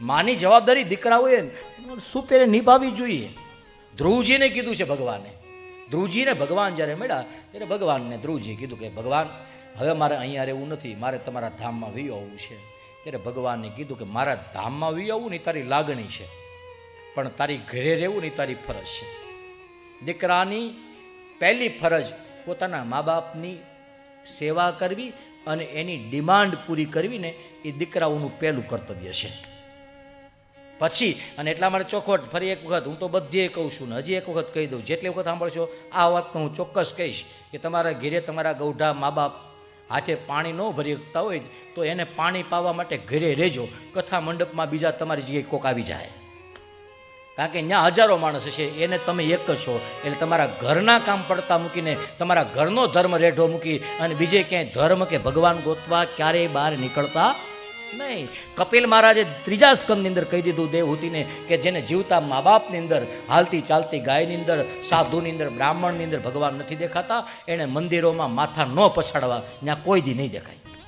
માની જવાબદારી દીકરાઓએ સુપેરે નિભાવવી જોઈએ? ધ્રુવજીને કીધું છે ભગવાને. ધ્રુવજીને ભગવાન જ્યારે મળ્યા, ત્યારે ભગવાનને ધ્રુવજીએ કીધું કે, ભગવાન, હવે મારે અહીંયા રહેવું નથી, મારે તમારા ધામમાં વી આવવું છે. ત્યારે ભગવાનને કીધું કે, મારા ધામમાં વી આવવું ને તારી લાગણી છે, પણ તારી ઘરે રહેવું ને તારી ફરજ છે. દીકરાની પહેલી ફરજ પોતાના મા બાપની સેવા કરવી અને એની ડિમાન્ડ પૂરી કરવીને એ દીકરાઓનું પહેલું કર્તવ્ય છે. પછી, અને એટલા માટે ચોખવટ, ફરી એક વખત, હું તો બધીએ કહું છું ને, હજી એક વખત કહી દઉં, જેટલી વખત સાંભળશો, આ વાતનો હું ચોક્કસ કહીશ કે તમારા ઘેરે તમારા ગૌઢા મા બાપ હાથે પાણી ન ભરી શકતા હોય તો એને પાણી પાવા માટે ઘરે રહેજો. કથા મંડપમાં બીજા તમારી જગ્યાએ કોક આવી જાય. કારણ કે ત્યાં હજારો માણસ છે એને તમે એક છો. એટલે તમારા ઘરના કામ પડતા મૂકીને, તમારા ઘરનો ધર્મ રેઢો મૂકી અને બીજે ક્યાંય ધર્મ કે ભગવાન ગોતવા ક્યારેય બહાર નીકળતા નહીં. કપિલ મહારાજે ત્રીજા સ્કંદની અંદર કહી દીધું દેવહૂતિને કે જેને જીવતા મા બાપની અંદર, હાલતી ચાલતી ગાયની અંદર, સાધુની અંદર, બ્રાહ્મણની અંદર ભગવાન નથી દેખાતા એણે મંદિરોમાં માથા ન પછાડવા ત્યાં કોઈ દી નહીં દેખાય.